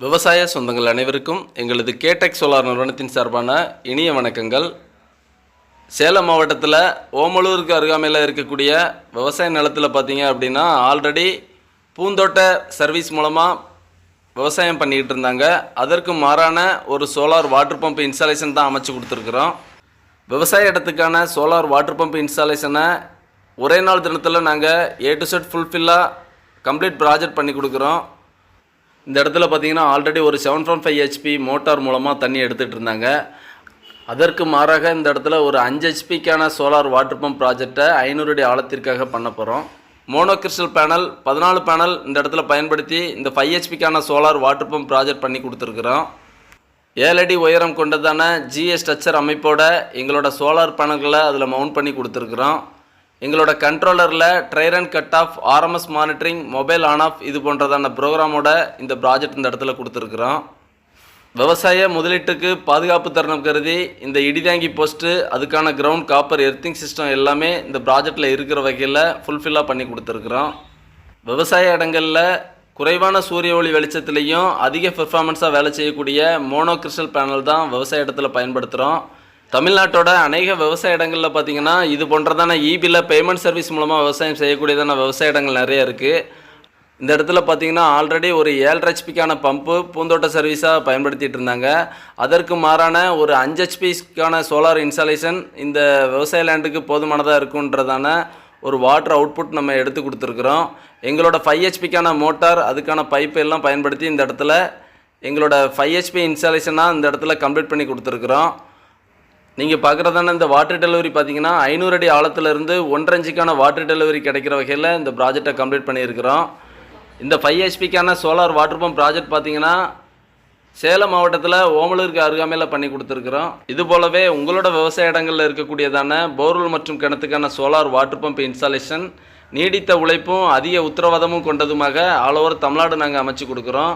விவசாய சொந்தங்கள் அனைவருக்கும் எங்களது கேடெக் சோலார் நிறுவனத்தின் சார்பான இனிய வணக்கங்கள். சேலம் மாவட்டத்தில் ஓமலூருக்கு அருகாமையில் இருக்கக்கூடிய விவசாய நிலத்தில் பார்த்தீங்க அப்படின்னா ஆல்ரெடி பூந்தோட்ட சர்வீஸ் மூலமாக விவசாயம் பண்ணிக்கிட்டு இருந்தாங்க. அதற்கு மாறான ஒரு சோலார் வாட்டர் பம்ப் இன்ஸ்டாலேஷன் தான் அமைச்சு கொடுத்துருக்குறோம். விவசாய இடத்துக்கான சோலார் வாட்டர் பம்ப் இன்ஸ்டாலேஷனை ஒரே நாள் தினத்தில் நாங்கள் ஏ டு செட் ஃபுல்ஃபில்லாக கம்ப்ளீட் ப்ராஜெக்ட் பண்ணி கொடுக்குறோம். இந்த இடத்துல பார்த்தீங்கன்னா ஆல்ரெடி ஒரு seven point five HP motor மூலமாக தண்ணி எடுத்துகிட்டு இருந்தாங்க. அதற்கு மாறாக இந்த இடத்துல ஒரு அஞ்சு ஹெச்பிக்கான சோலார் வாட்டர் பம்ப் ப்ராஜெக்டை ஐநூறு அடி ஆழத்திற்காக பண்ண போகிறோம் மோனோகிரிஸ்டல் பேனல் பதினாலு பேனல் இந்த இடத்துல பயன்படுத்தி இந்த ஃபைவ் ஹெச்பிக்கான சோலார் வாட்டர் பம்ப் ப்ராஜெக்ட் பண்ணி கொடுத்துருக்குறோம். ஏழு அடி உயரம் கொண்டதான ஜிஎஸ் ஸ்ட்ரக்சர் அமைப்போட எங்களோட சோலார் பேனல்களை அதில் மவுண்ட் பண்ணி கொடுத்துருக்குறோம். எங்களோட கண்ட்ரோலரில் dry run cut off RMS monitoring mobile on off இது போன்றதான ப்ரோக்ராமோட இந்த ப்ராஜெக்ட் இந்த இடத்துல கொடுத்துருக்குறோம். விவசாய முதலீட்டுக்கு பாதுகாப்பு தருணம் கருதி இந்த இடிதாங்கி போஸ்ட்டு அதுக்கான கிரவுண்ட் காப்பர் எர்த்திங் சிஸ்டம் எல்லாமே இந்த ப்ராஜெக்டில் இருக்கிற வகையில் ஃபுல்ஃபில்லாக பண்ணி கொடுத்துருக்குறோம். விவசாய இடங்களில் குறைவான சூரிய ஒளி வெளிச்சத்துலேயும் அதிக பெர்ஃபார்மன்ஸாக வேலை செய்யக்கூடிய மோனோ கிறிஸ்டல் பேனல் தான் விவசாய இடத்துல பயன்படுத்துகிறோம் தமிழ்நாட்டோட அநேக விவசாய இடங்களில் பார்த்தீங்கன்னா இது போன்றதான இபியில் பேமெண்ட் சர்வீஸ் மூலமாக விவசாயம் செய்யக்கூடியதான விவசாய இடங்கள் நிறைய இருக்குது இந்த இடத்துல பார்த்தீங்கன்னா ஆல்ரெடி ஒரு ஏழு ஹெச்பிக்கான பம்பு பூந்தோட்ட சர்வீஸாக பயன்படுத்திகிட்டு இருந்தாங்க. அதற்கு மாறான ஒரு அஞ்சு ஹெச்பிக்கான சோலார் இன்ஸ்டாலேஷன் இந்த விவசாய லேண்டுக்கு போதுமானதாக இருக்குன்றதான ஒரு வாட்டர் அவுட்புட் நம்ம எடுத்து கொடுத்துருக்குறோம். எங்களோட ஃபைவ் ஹெச்பிக்கான மோட்டார் அதுக்கான பைப் எல்லாம் பயன்படுத்தி இந்த இடத்துல எங்களோட ஃபைவ் ஹெச்பி இன்ஸ்டாலேஷனாக இந்த இடத்துல கம்ப்ளீட் பண்ணி கொடுத்துருக்குறோம். நீங்கள் பார்க்குறதான இந்த வாட்டர் டெலிவரி பார்த்தீங்கன்னா ஐநூறு அடி ஆழத்துலேருந்து ஒன்றரை இன்ச்சுக்கான வாட்டர் டெலிவரி கிடைக்கிற வகையில் இந்த ப்ராஜெக்டை கம்ப்ளீட் பண்ணியிருக்கிறோம். இந்த ஃபைவ் ஹெச்பிக்கான சோலார் வாட்டர் பம்ப் ப்ராஜெக்ட் பார்த்தீங்கன்னா சேலம் மாவட்டத்தில் ஓமலூருக்கு அருகாமையில் பண்ணி கொடுத்துருக்குறோம். இது போலவே உங்களோட விவசாய இடங்களில் இருக்கக்கூடியதான போர்வெல் மற்றும் கிணத்துக்கான சோலார் வாட்டர் பம்ப் இன்ஸ்டாலேஷன் நீடித்த உழைப்பும் அதிக உத்தரவாதமும் கொண்டதுமாக ஆல் ஓவர் தமிழ்நாடு நாங்கள் அமைச்சு கொடுக்குறோம்.